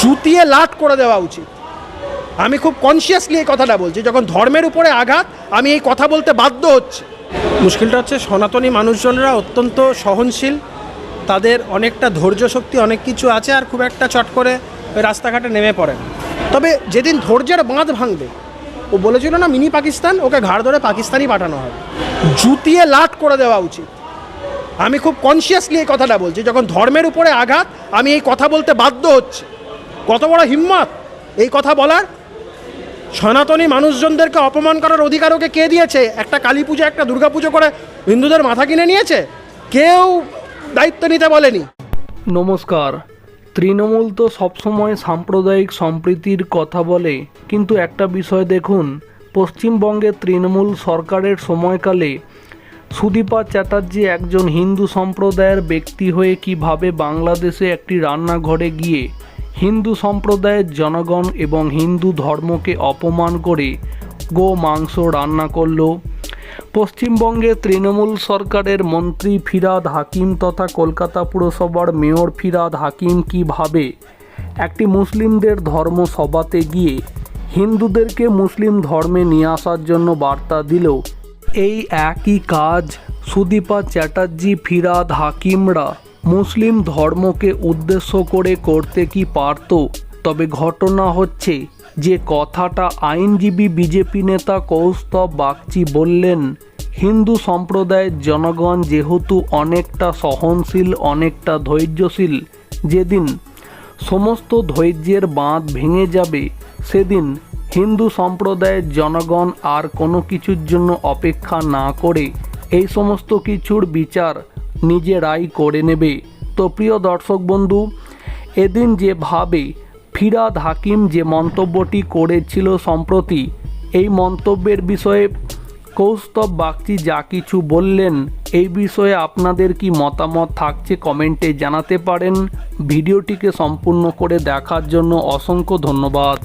জুতিয়ে লাট করে দেওয়া উচিত। আমি খুব কনসিয়াসলি এই কথাটা বলছি যখন ধর্মের উপরে আঘাত আমি এই কথা বলতে বাধ্য হচ্ছে। মুশকিলটা হচ্ছে সনাতনী মানুষজনরা অত্যন্ত সহনশীল তাদের অনেকটা ধৈর্য শক্তি অনেক কিছু আছে আর খুব একটা চট করে ওই রাস্তাঘাটে নেমে পড়ে তবে যেদিন ধৈর্যের বাঁধ ভাঙবে ও বলেছিল না মিনি পাকিস্তান ওকে ঘাড় ধরে পাকিস্তানই পাঠানো হবে। জুতিয়ে লাট করে দেওয়া উচিত। আমি খুব কনসিয়াসলি এই কথাটা বলছি যখন ধর্মের উপরে আঘাত আমি এই কথা বলতে বাধ্য হচ্ছে। কত বড় হিম্মত এই কথা বলার? সনাতনী মানুষজনদেরকে অপমান করার অধিকার ওকে কে দিয়েছে? একটা কালী পুজো, একটা দুর্গা পুজো করে হিন্দুদের মাথা কিনে নিয়েছে? কেউ দায়িত্ব নিতে বলেনি। নমস্কার। তৃণমূল তো সবসময় সাম্প্রদায়িক সম্প্রীতির কথা বলে, কিন্তু একটা বিষয় দেখুন, পশ্চিমবঙ্গে তৃণমূল সরকারের সময়কালে সুদীপা চ্যাটার্জি একজন হিন্দু সম্প্রদায়ের ব্যক্তি হয়ে কীভাবে বাংলাদেশে একটি রান্নাঘরে গিয়ে হিন্দু সম্প্রদায়ের জনগণ এবং হিন্দু ধর্মকে অপমান করে গো মাংস রান্না করল। পশ্চিমবঙ্গে তৃণমূল সরকারের মন্ত্রী ফিরাদ হাকিম তথা কলকাতা পুরসভার মেয়র ফিরাদ হাকিম কীভাবে একটি মুসলিমদের ধর্ম সভাতে গিয়ে হিন্দুদেরকে মুসলিম ধর্মে নিয়ে আসার জন্য বার্তা দিল? এই একই কাজ সুদীপা চ্যাটার্জি, ফিরাদ হাকিমরা মুসলিম ধর্মকে উদ্দেশ্য করে করতে কি পারত? তবে ঘটনা হচ্ছে যে কথাটা আইনজীবী বিজেপি নেতা কৌস্তব বাগচি বললেন, হিন্দু সম্প্রদায়ের জনগণ যেহেতু অনেকটা সহনশীল, অনেকটা ধৈর্যশীল, যেদিন সমস্ত ধৈর্যের বাঁধ ভেঙে যাবে, সেদিন হিন্দু সম্প্রদায়ের জনগণ আর কোনো কিছুর জন্য অপেক্ষা না করে এই সমস্ত কিছুর বিচার নিজেরাই করে নেবে। তো প্রিয় দর্শক বন্ধু, এদিন যেভাবে ফিরাদ হাকিম যে মন্তব্যটি করেছিল সম্প্রতি, এই মন্তব্যের বিষয়ে কৌস্তব বাগচি যা কিছু বললেন, এই বিষয়ে আপনাদের কি মতামত থাকছে কমেন্টে জানাতে পারেন। ভিডিওটিকে সম্পূর্ণ করে দেখার জন্য অসংখ্য ধন্যবাদ।